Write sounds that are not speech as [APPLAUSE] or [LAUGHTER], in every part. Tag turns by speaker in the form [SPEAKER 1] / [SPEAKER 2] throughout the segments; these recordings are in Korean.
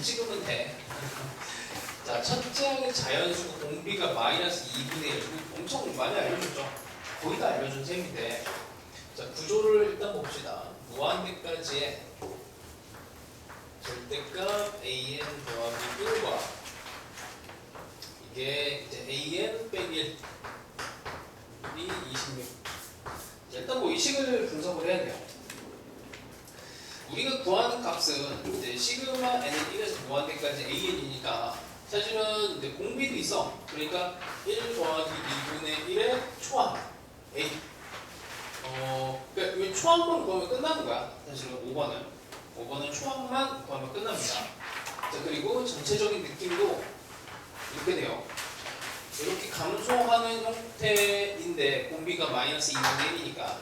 [SPEAKER 1] 안 찍으면 돼. [LAUGHS] 자, 첫째 항의 자연수 공비가 마이너스 2분의 1. 엄청 많이 알려줬죠. 거의 다 알려준 셈인데. 자, 구조를 일단 봅시다. 무한대까지의 절대값 an 더하기 1과 이게 이제 an 빼기 1이 26. 자, 일단 뭐 이 식을 분석을 해야 돼요. 우리가 구하는 값은 이제 시그마 n은 1에서 무한대까지 an이니까 사실은 이제 공비도 있어. 그러니까 1 더하기 2분의 1의 초항 a. 어, 그러니까 이 초항만 구하면 끝나는 거야. 사실은 5번은 5번은 초항만 구하면 끝납니다. 자 그리고 전체적인 느낌도 이렇게 돼요. 이렇게 감소하는 형태인데 공비가 마이너스 2분의 1이니까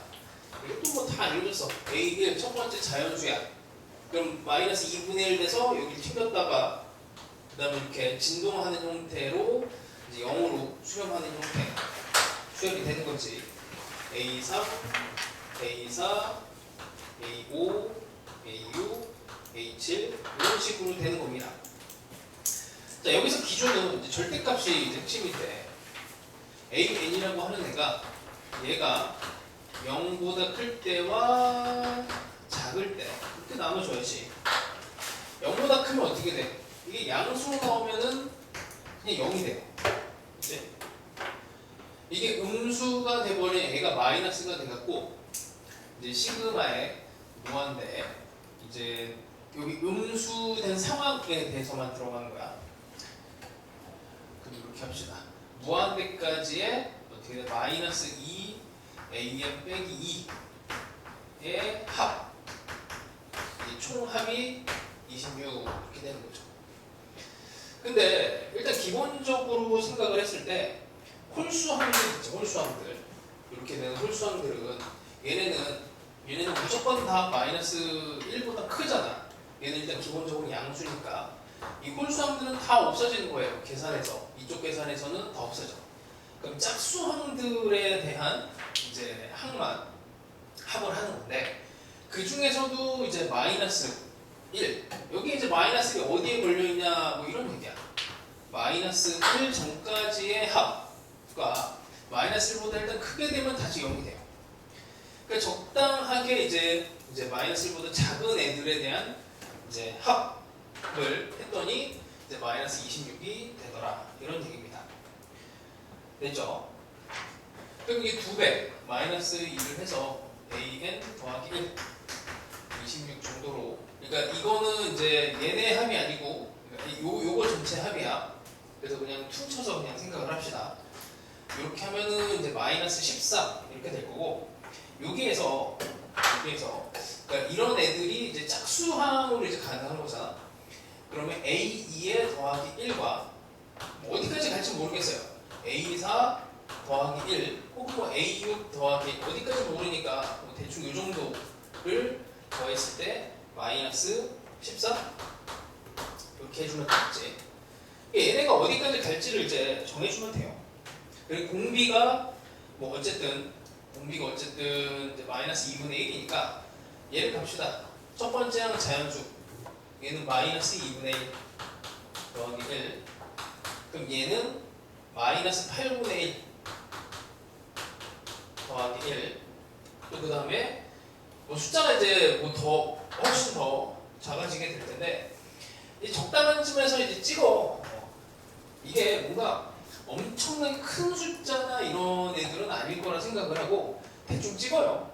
[SPEAKER 1] 이것도 뭐 다 알려줬어. A1 첫 번째 자연수야. 그럼 마이너스 2분의 1 돼서 여기 튀겼다가 그 다음에 이렇게 진동하는 형태로 이제 0으로 수렴하는 형태 수렴이 되는 거지. A3, A4, A5, A6, A7 이런 식으로 되는 겁니다. 자 여기서 기준은 이제 절대값이 핵심인데 AN이라고 하는 애가 얘가 0보다 클 때와 작을 때 이렇게 나눠줘야지. 0보다 크면 어떻게 돼? 이게 양수로 나오면은 그냥 0이 돼요 이제 이게 음수가 돼버린 애가 마이너스가 돼갖고 이제 시그마의 무한대 이제 여기 음수된 상황에 대해서만 들어가는 거야. 그럼 이렇게 합시다. 무한대까지의 어떻게 돼? 마이너스 2 AN 빼기 2의 합. 이 총합이 26 이렇게 되는 거죠. 근데 일단 기본적으로 생각을 했을 때 홀수 함들 있죠. 홀수 함들. 이렇게 되는 홀수 함들은 얘네는 얘네는 무조건 다 마이너스 1보다 크잖아. 얘는 일단 기본적으로 양수니까 이 홀수함들은 다 없어지는 거예요. 계산에서 이쪽 계산에서는 다 없어져. 그럼 짝수함들에 대한 이제 항만 합을 하는 건데 그 중에서도 이제 마이너스 1 여기 이제 마이너스 1이 어디에 걸려 있냐 뭐 이런 얘기야. 마이너스 1 전까지의 합과 마이너스 1보다 일단 크게 되면 다시 0이 돼요. 그러니까 적당하게 이제 이제 마이너스 1보다 작은 애들에 대한 이제 합을 했더니 이제 마이너스 26이 되더라. 이런 얘기입니다. 됐죠? 그럼 이게 두 배, 마이너스 2를 해서 an 더하기 1, 26 정도로. 그러니까 이거는 이제 얘네 합이 아니고 그러니까 요 요거 전체 합이야. 그래서 그냥 퉁쳐서 그냥 생각을 합시다. 이렇게 하면은 이제 마이너스 14 이렇게 될 거고 여기에서 여기에서 그러니까 이런 애들이 이제 짝수항으로 이제 가능한 거잖아. 그러면 a2에 더하기 1과 뭐 어디까지 갈지 모르겠어요. a4 더하기 1 혹은 뭐 a6 더하기 어디까지 모르니까 뭐 대충 이 정도를 더했을 때 마이너스 14 이렇게 해주면 되겠지. 얘네가 어디까지 갈지를 이제 정해주면 돼요. 그리고 공비가 뭐 어쨌든 공비가 어쨌든 마이너스 2분의 1이니까 얘를 갑시다. 첫 번째 항 자연수. 얘는 마이너스 2분의 1 더하기 1 그럼 얘는 마이너스 8분의 1 더하기 1. 또 그 다음에 뭐 숫자가 이제 뭐 더 훨씬 더 작아지게 될 텐데 이 적당한 쯤에서 이제 찍어. 어. 이게 뭔가 엄청나게 큰 숫자나 이런 애들은 아닐 거라 생각을 하고 대충 찍어요.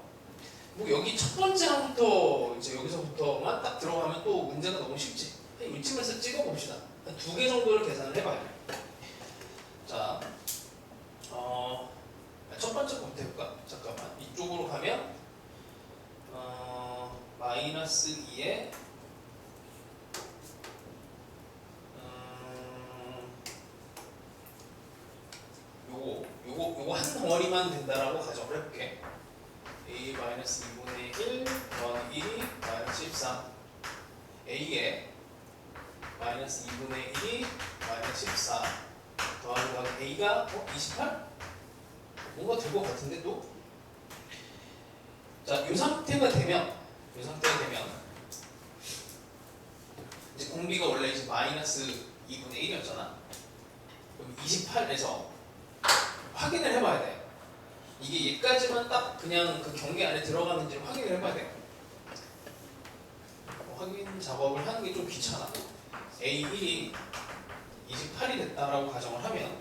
[SPEAKER 1] 뭐 여기 첫 번째 항부터 이제 여기서부터만 딱 들어가면 또 문제가 너무 쉽지. 한 이쯤에서 찍어 봅시다. 한두개 정도를 계산을 해봐요. 자, 어. 첫 번째 부터 해볼까? 잠깐만 이쪽으로 가면 어, 마이너스 2에 음, 요거 요거 요거 한 덩어리만 된다라고 가정을 해볼게 a 마이너스 2분의 1 더하기 1이 마이너스 13 a에 마이너스 2분의 1이 마이너스 14 더하기 더하기 a가 어? 28? 뭔가 될 것 같은데 또? 자, 이 상태가 되면 이 상태가 되면 이제 공비가 원래 이제 마이너스 2분의 1이었잖아. 그럼 28에서 확인을 해봐야 돼. 이게 얘까지만 딱 그냥 그 경계 안에 들어가는지 확인을 해봐야 돼. 뭐 확인 작업을 하는 게 좀 귀찮아. A1이 28이 됐다라고 가정을 하면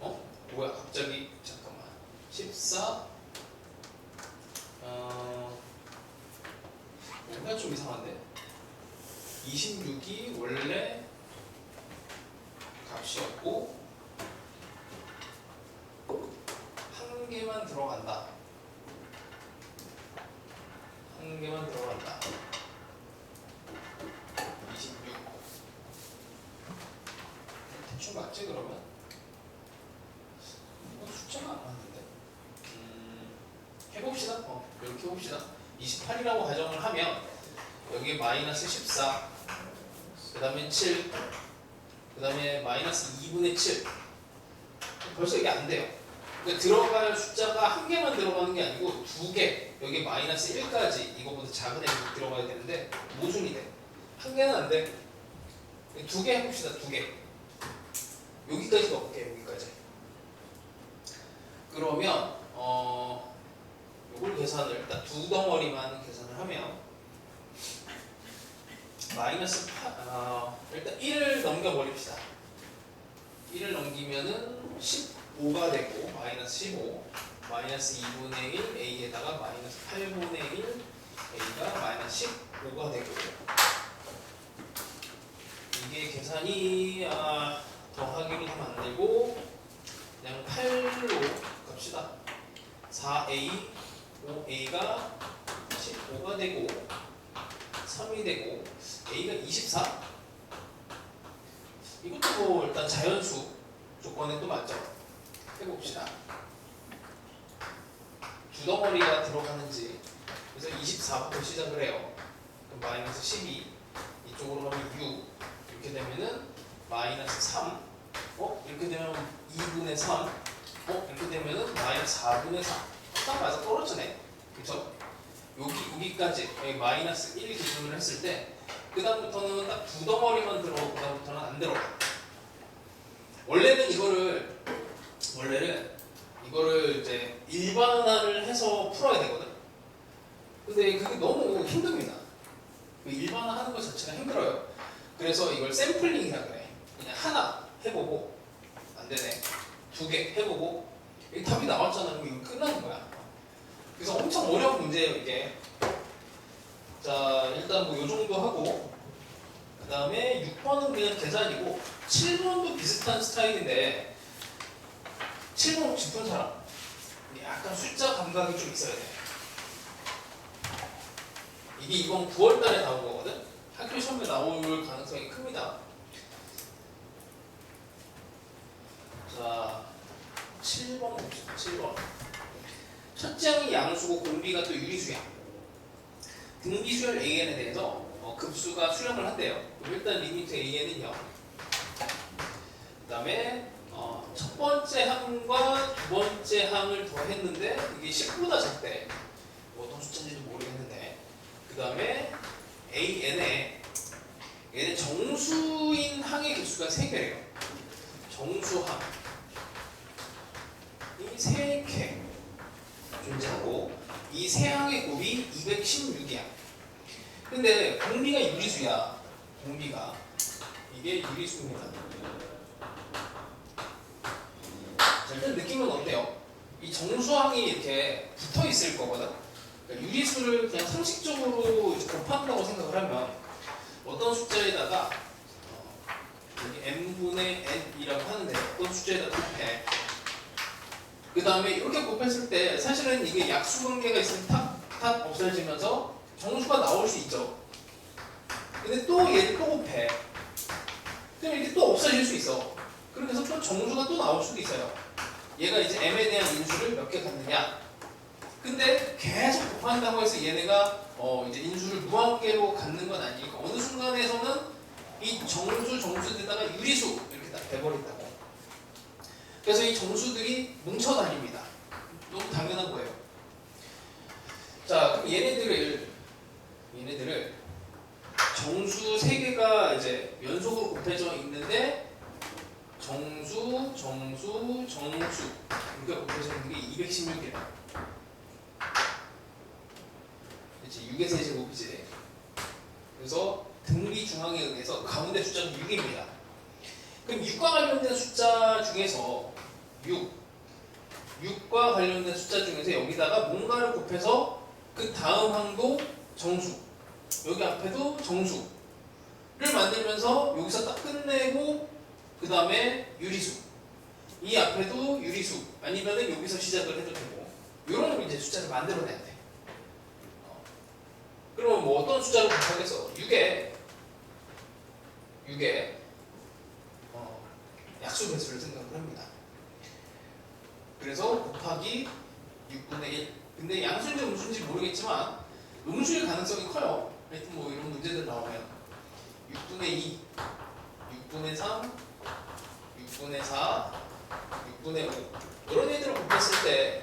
[SPEAKER 1] 어? 뭐야 갑자기? 잠깐만. 14 어... 뭔가 좀 이상한데? 26이 원래 값이었고 한 개만 들어간다. 한 개만 들어간다 26 대충 맞지 그러면? 이거 숫자가 안 맞는데. 음, 해봅시다. 어 이렇게 해봅시다. 28이라고 가정을 하면 여기 마이너스 14 그 다음에 7 그 다음에 마이너스 2분의 7 벌써 이게 안 돼요. 그러니까 들어갈 숫자가 한 개만 들어가는 게 아니고 두개 여기 마이너스 1까지 이거보다 작은 애가 들어가야 되는데 모순이 돼 한 개는 안돼두 개 해봅시다 두개 여기까지 넣을게요 여기까지. 그러면 어 요걸 계산을 일단 두 덩어리만 계산을 하면 마이너스 8, 아, 일단 1을 넘겨버립시다. 1을 넘기면은 15가 되고 마이너스 15 마이너스 2분의 1 a에다가 마이너스 8분의 1 a가 마이너스 15가 되고 이게 계산이 아, 더하기로 하면 안 되고 그냥 8로 갑시다. 4a 5a가 15가 되고 3이 되고 a가 24 이것도 뭐 일단 자연수 조건에 또 맞죠? 해봅시다. 두 덩어리가 들어가는지. 그래서 24부터 시작을 해요. 그럼 마이너스 12 이쪽으로 가면 6 이렇게 되면은 마이너스 3 어? 이렇게 되면 2분의 3 어? 이렇게 되면은 마이너스 4분의 3 딱 맞아 떨어지네. 그쵸? 여기, 여기까지 여기 마이너스 1 기준으로 했을 때 그 다음부터는 딱 두 덩어리만 들어오고 그 다음부터는 안 들어가. 원래는 이거를 원래는 이거를 이제 일반화를 해서 풀어야 되거든. 근데 그게 너무 힘듭니다. 그 일반화하는 것 자체가 힘들어요. 그래서 이걸 샘플링이라 그래 그냥 하나 해보고 안 되네. 두 개 해보고 이 답이 나왔잖아 그럼 이거 끝나는 거야. 그래서 엄청 어려운 문제예요 이게. 자 일단 뭐 요 정도 하고 그 다음에 6번은 그냥 계산이고 7번도 비슷한 스타일인데 7번 혹시 푼 사람? 약간 숫자 감각이 좀 있어야 돼. 이게 이번 9월달에 나온 거거든? 학교 시험에 나올 가능성이 큽니다 자 7번 봅시다 7번 첫째 항이 양수고 공비가 또 유리수야 등비수열 AN에 대해서 어, 급수가 수렴을 한대요. 일단 리미트 AN은 0. 그 다음에 어, 첫 번째 항과 두 번째 항을 더했는데 이게 10보다 작대. 뭐 어떤 숫자인지도 모르겠는데. 그 다음에 AN에 얘는 정수인 항의 개수가 3개래요. 정수항. 이 3개 존재하고 이 세 항의 곱이 216이야. 근데 공비가 유리수야. 공비가 이게 유리수입니다. 자, 일단 느낌은 어때요? 이 정수항이 이렇게 붙어 있을 거거든. 그러니까 유리수를 그냥 상식적으로 곱한다고 생각을 하면 어떤 숫자에다가 어, 여기 n분의 n이라고 하는데 어떤 숫자에다 곱해. 그 다음에 이렇게 곱했을 때 사실은 이게 약수 관계가 있으면 탁 탁 없어지면서 정수가 나올 수 있죠. 근데 또 얘를 또 곱해. 그럼 이게 또 없어질 수 있어. 그렇게 해서 또 정수가 또 나올 수도 있어요. 얘가 이제 m에 대한 인수를 몇 개 갖느냐. 근데 계속 곱한다고 해서 얘네가 어 이제 인수를 무한계로 갖는 건 아니니까 어느 순간에서는 이 정수 정수에다가 유리수 이렇게 딱 돼버린다고. 그래서 이 정수들이 뭉쳐 다닙니다. 너무 당연한 거예요. 자, 그럼 얘네들을 얘네들을 정수 세 개가 이제 연속으로 곱해져 있는데 정수, 정수, 정수 이렇게 곱해져 있는 게 216이야. 그렇지 6의 세제곱이지. 그래서 등비 중앙에 의해서 가운데 숫자는 6입니다. 그럼 6과 관련된 숫자 중에서 6, 6과 관련된 숫자 중에서 여기다가 뭔가를 곱해서 그 다음 항도 정수, 여기 앞에도 정수를 만들면서 여기서 딱 끝내고 그 다음에 유리수, 이 앞에도 유리수 아니면은 여기서 시작을 해도 되고 이런 이제 숫자를 만들어내야 돼. 어. 그러면 뭐 어떤 숫자로 곱하겠어? 6에 6에 어, 약수 배수를 생각을 합니다. 그래서 곱하기 6분의 1. 근데 양수인지 음수인지 모르겠지만 음수일 가능성이 커요. 하여튼 뭐 이런 문제들 나오면 6분의 2, 6분의 3, 6분의 4, 6분의 5 이런 애들을 곱했을 때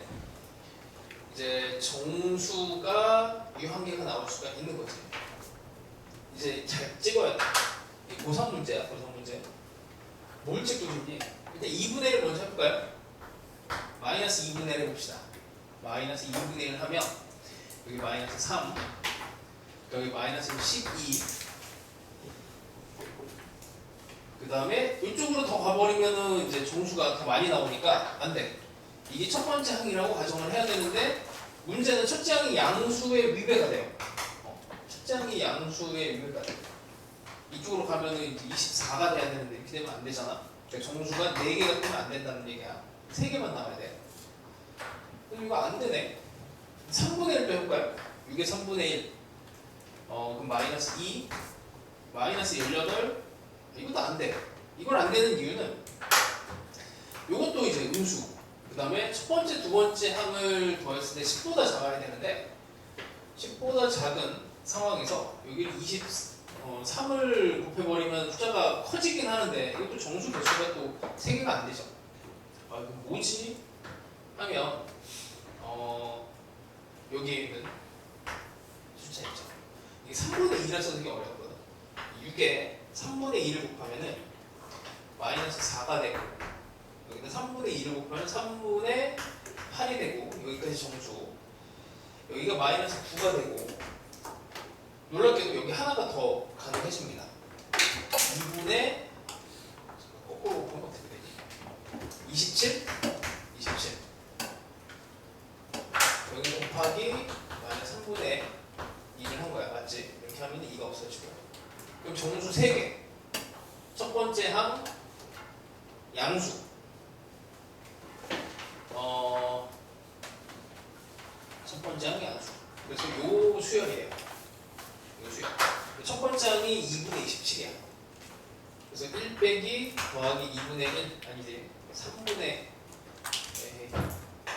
[SPEAKER 1] 이제 정수가 개가 나올 수가 있는 거지. 이제 잘 찍어야 돼. 이 고3 문제야, 고3 문제. 뭘 찍고 싶니? 일단 2분의 1을 먼저 해볼까요? 마이너스 2분의 1 해봅시다. 마이너스 2분의 1 하면 여기 마이너스 3, 여기 마이너스 12. 그 다음에 이쪽으로 더 가버리면은 이제 정수가 더 많이 나오니까 안 돼. 이게 첫 번째 항이라고 가정을 해야 되는데 문제는 첫째 항이 양수의 위배가 돼요. 어, 첫째 항이 양수의 위배가 돼. 이쪽으로 가면은 이제 24가 돼야 되는데 이렇게 되면 안 되잖아. 그러니까 정수가 4개가 되면 안 된다는 얘기야. 3개만 나와야 돼. 그럼 이거 안 되네. 3분의 1 빼볼까요? 6의 3분의 1. 어, 그럼 마이너스 2, 마이너스 18. 이것도 안 돼. 이걸 안 되는 이유는 이것도 이제 음수. 그 다음에 첫 번째, 두 번째 항을 더했을 때 10보다 작아야 되는데 10보다 작은 상황에서 여기를 20, 어, 3을 곱해버리면 숫자가 커지긴 하는데 이것도 정수 개수가 또 3개가 안 되죠. 아, 이거 뭐지? 하면 어, 여기에 있는 숫자 있죠. 이게 3분의 2라 쓰는 게 어렵거든. 6에 3분의 2를 곱하면은 마이너스 4가 되고 여기는 3분의 2를 곱하면 3분의 8이 되고 여기까지 정수 여기가 마이너스 9가 되고 놀랍게도 여기 하나가 더 가능해집니다 2분의 거꾸로 곱하면 어떻게 되지? 27? 27 여기 곱하기 마이너스 3분의 2를 한 거야. 맞지? 이렇게 하면 2가 없어지고. 그럼 정수 3개. 첫 번째 항 양수. 어, 첫 번째 항이 양수. 그래서 요 수열이에요. 요 수열 첫 번째 항이 2분의 27이야. 그래서 1 빼기 더하기 2분의 1 아니지 3분의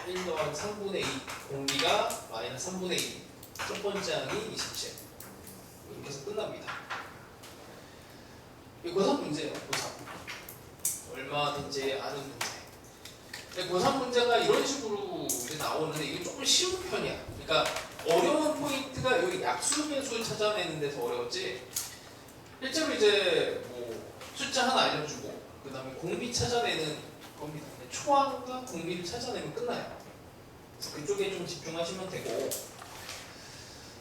[SPEAKER 1] 1 더하기 3분의 2 공비가 마이너스 3분의 2 첫 번째 항이 27 이렇게 해서 끝납니다. 이거 고3 문제예요 고3 얼마든지 아는 문제. 근데 고3 문제가 이런 식으로 이제 나오는데 이게 조금 쉬운 편이야. 그러니까 어려운 포인트가 여기 약수배수 찾아내는 데서 어려웠지. 실제로 이제 뭐 숫자 하나 알려주고 그 다음에 공비 찾아내는 겁니다 초항과 공비를 찾아내면 끝나요 그쪽에 좀 집중하시면 되고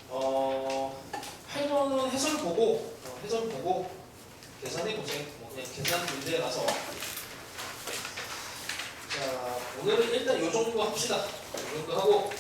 [SPEAKER 1] 어 8번은 해설 보고 어, 해설 보고 계산해 보세요. 뭐 그냥 계산 문제라서. 자 오늘은 일단 요 정도 합시다. 요 정도 하고